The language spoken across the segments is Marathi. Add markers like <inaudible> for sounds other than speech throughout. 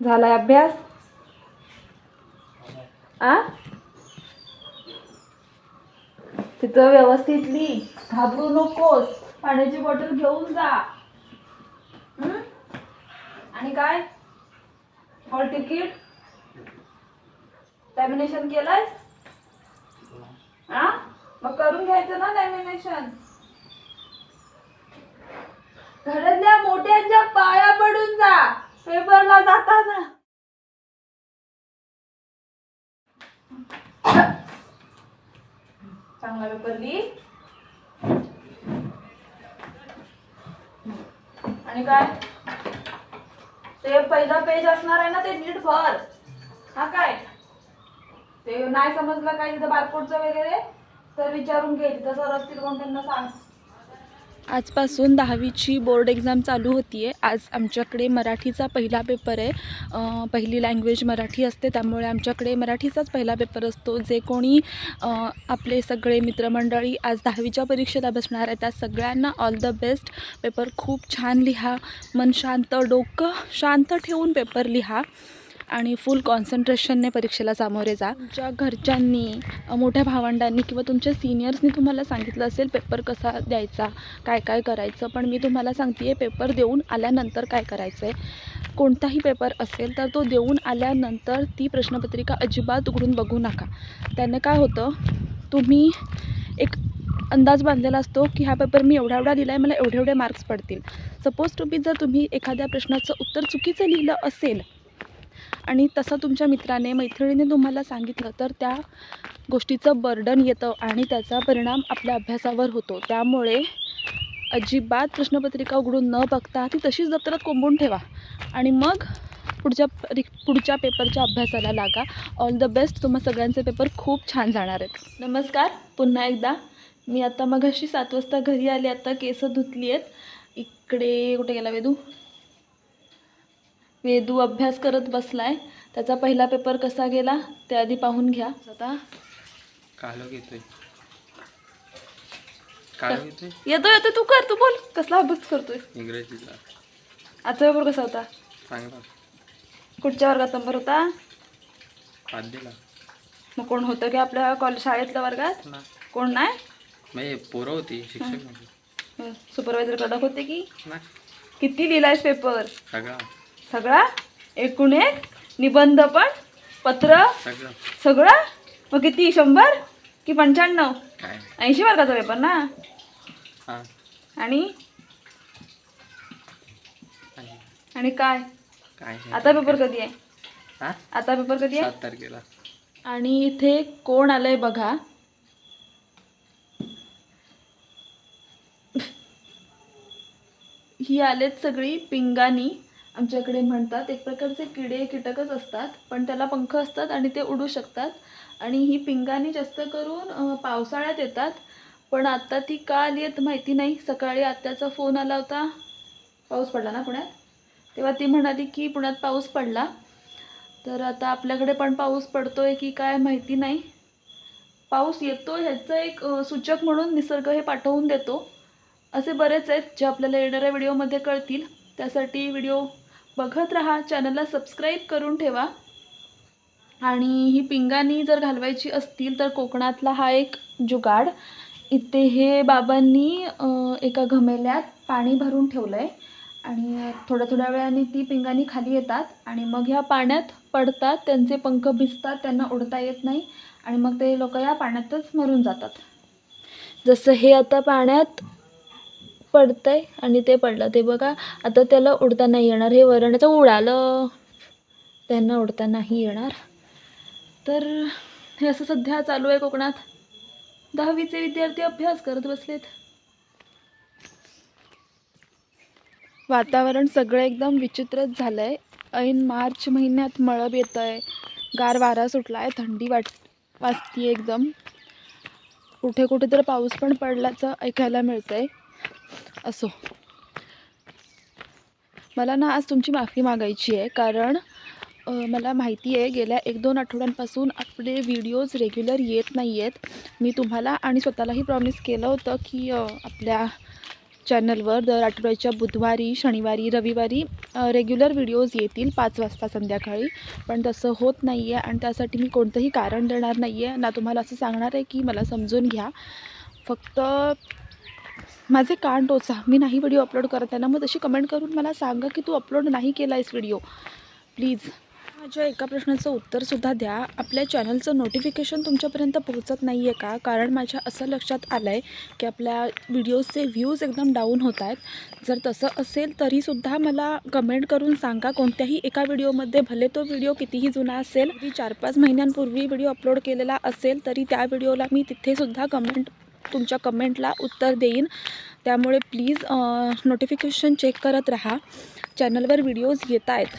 झालाय अभ्यास? आ? तिथं व्यवस्थित लिही घाबरू नकोस. पाण्याची बॉटल घेऊन जा. आणि काय? Hall ticket? लॅमिनेशन केलंयस? हा मग करून घ्यायचं ना लॅमिनेशन पेपरला जाताना. चांगला पेपर लिही आणि काय? ते पहिला पेज असणार आहे ना ते नीट भर. हा काय? ते नाही समजलं काय तिथं बारकोडचं वगैरे? तर विचारून घे तिथं सर असतील कोण त्यांना सांग. आजपासून दहावीची बोर्ड एक्झाम चालू होती आहे आज आमच्याकडे मराठीचा पहिला पेपर आहे. पहिली लँग्वेज मराठी असते त्यामुळे आमच्याकडे मराठीचाच पहिला पेपर असतो. जे कोणी आपले सगळे मित्रमंडळी आज दहावीच्या परीक्षेला बसणार आहे त्या सगळ्यांना ऑल द बेस्ट पेपर खूप छान लिहा मन शांत डोकं शांत ठेवून पेपर लिहा. आणि फुल कॉन्सन्ट्रेशनने परीक्षेला सामोरे जा. तुमच्या घरच्यांनी मोठ्या भावंडांनी किंवा तुमच्या सिनियर्सनी तुम्हाला सांगितलं असेल पेपर कसा द्यायचा? काय काय करायचं? पण मी तुम्हाला सांगते आहे पेपर देऊन आल्यानंतर काय करायचं आहे कोणताही पेपर असेल तर तो देऊन आल्यानंतर ती प्रश्नपत्रिका अजिबात उघडून बघू नका. त्याने काय होतं तुम्ही एक अंदाज बांधलेला असतो की हा पेपर मी एवढा एवढा लिहिला आहे मला एवढे एवढे मार्क्स पडतील. सपोज टू बी जर तुम्ही एखाद्या प्रश्नाचं उत्तर चुकीचं लिहिलं असेल आणि तसं तुमच्या मित्राने मैत्रिणीने तुम्हाला सांगितलं तर त्या गोष्टीचं बर्डन येतं आणि त्याचा परिणाम आपल्या अभ्यासावर होतो. त्यामुळे अजिबात प्रश्नपत्रिका उघडून न बघता ती तशीच दप्तरात कोंबून ठेवा. आणि मग पुढच्या पुढच्या पेपरच्या अभ्यासाला लागा. ऑल द बेस्ट तुम्हा सगळ्यांचे पेपर खूप छान जाणार आहेत. नमस्कार. पुन्हा एकदा. मी आता मग अशी सात वाजता घरी आले आता केसं धुतली आहेत. इकडे कुठे गेला वेदू? वेदू अभ्यास करत बसलाय. त्याचा पहिला पेपर कसा गेला ते आधी पाहून घ्या. आता कालो घेतोय. कालो घेतोय? येतो येतो तू कर तू बोल. कसला अभ्यास करतोय? इंग्रजीचा आजचा पेपर कसा होता? चांगला कुठच्या वर्गात नंबर होता? मग कोण होतं की आपल्या कॉलेज शाळेतल्या वर्गात? ना. कोण नाही? म्हणजे पोरं होती शिक्षक नव्हते सुपरवायझर कडक होते की? किती लिहिलायस पेपर? सगळा. सगळा एकूण एक निबंध पण पत्र सगळं. मग किती? शंभर? की पंच्याण्णव? ऐंशी मार्काचा पेपर ना? आणि. आणि? काय. आता पेपर कधी आहे? आता पेपर कधी आहे? तारखेला. आणि इथे कोण आलंय बघा. <laughs> ही आलेत सगळी पिंगानी. आमच्याकडे म्हणतात एक प्रकारचे किडे कीटकच असतात पण त्याला पंख असतात आणि ते उडू शकतात. आणि ही पिंगानी जास्त करून पावसाळ्यात येतात. पण आत्ता ती का आली आहेत माहिती नाही. सकाळी आत्याचा फोन आला होता. पाऊस पडला ना पुण्यात? तेव्हा ती म्हणाली की पुण्यात पाऊस पडला. तर आता आपल्याकडे पण पाऊस पडतो आहे की काय माहिती नाही. पाऊस येतो ह्याचं एक सूचक म्हणून निसर्ग हे पाठवून देतो. असे बरेच आहेत जे आपल्याला येणाऱ्या व्हिडिओमध्ये कळतील. त्यासाठी व्हिडिओ बघत राहा चॅनलला सबस्क्राईब करून ठेवा. आणि ही पिंगाणी जर घालवायची असतील तर कोकणातला हा एक जुगाड. इथे हे बाबांनी एका घमेल्यात पाणी भरून ठेवलं आहे आणि थोड्या थोड्या वेळाने ती पिंगाणी खाली येतात आणि मग ह्या पाण्यात पडतात. त्यांचे पंख भिजतात त्यांना उडता येत नाही. आणि मग ते लोक या पाण्यातच मरून जातात. जसं हे आता पाण्यात पडतंय आणि ते पडलं. ते बघा आता त्याला उडता नाही येणार. हे वरणाचं उडालं त्यांना उडता नाही येणार. तर हे असं सध्या चालू आहे कोकणात. दहावीचे विद्यार्थी अभ्यास करत बसलेत. वातावरण सगळं एकदम विचित्रच झालं आहे ऐन मार्च महिन्यात मळब येतं आहे गार वारा सुटला आहे थंडी वाट वाजती एकदम. कुठे कुठे तर पाऊस पण पडल्याचं ऐकायला मिळतं आहे असो. मला ना आज तुमची माफी मागायची आहे कारण मला माहिती आहे गेल्या एक दोन आठवड्यांपासून आपले व्हिडिओज रेग्युलर येत नाही आहेत मी तुम्हाला आणि स्वतःलाही प्रॉमिस केलं होतं की आपल्या चॅनलवर दर आठवड्याच्या बुधवारी शनिवारी रविवारी रेग्युलर व्हिडिओज येतील पाच वाजता संध्याकाळी. पण तसं होत नाही आहे आणि त्यासाठी मी कोणतंही कारण देणार नाही आहे ना तुम्हाला असं सांगणार आहे की मला समजून घ्या. फक्त माझे कान टोचा. मी नाही व्हिडिओ अपलोड करत आहे ना मग तशी कमेंट करून मला सांगा की तू अपलोड नाही केला आहेस व्हिडिओ प्लीज माझ्या एका प्रश्नाचं उत्तरसुद्धा द्या. आपल्या चॅनलचं नोटिफिकेशन तुमच्यापर्यंत पोहोचत नाही आहे का? कारण माझ्या असं लक्षात आलं आहे की आपल्या व्हिडिओजचे व्ह्यूज एकदम डाऊन होत आहेत. जर तसं असेल तरीसुद्धा मला कमेंट करून सांगा. कोणत्याही एका व्हिडिओमध्ये भले तो व्हिडिओ कितीही जुना असेल मी चार पाच महिन्यांपूर्वी व्हिडिओ अपलोड केलेला असेल तरी त्या व्हिडिओला मी तिथेसुद्धा कमेंट तुमच्या कमेंटला उत्तर देईन. त्यामुळे प्लीज नोटिफिकेशन चेक करत राहा. चॅनलवर व्हिडिओज येत आहेत.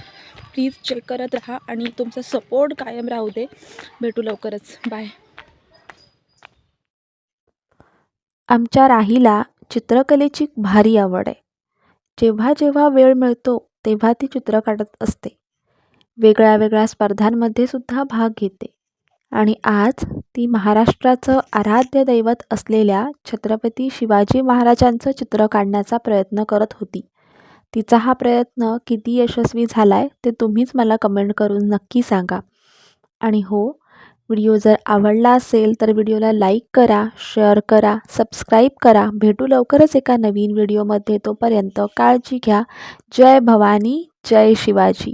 प्लीज चेक करत राहा आणि तुमचा सपोर्ट कायम राहू दे. भेटू लवकरच. बाय आमच्या राहीला चित्रकलेची भारी आवड आहे. जेव्हा जेव्हा वेळ मिळतो तेव्हा ती चित्र काढत असते. वेगळ्या वेगळ्या स्पर्धांमध्ये सुद्धा भाग घेते. आणि आज ती महाराष्ट्राचं आराध्य दैवत असलेल्या छत्रपती शिवाजी महाराजांचं चित्र काढण्याचा प्रयत्न करत होती. तिचा हा प्रयत्न किती यशस्वी झाला आहे ते तुम्हीच मला कमेंट करून नक्की सांगा. आणि हो व्हिडिओ जर आवडला असेल तर व्हिडिओला लाईक करा शेअर करा सबस्क्राईब करा. भेटू लवकरच एका नवीन व्हिडिओमध्ये. तोपर्यंत काळजी घ्या. जय भवानी जय शिवाजी.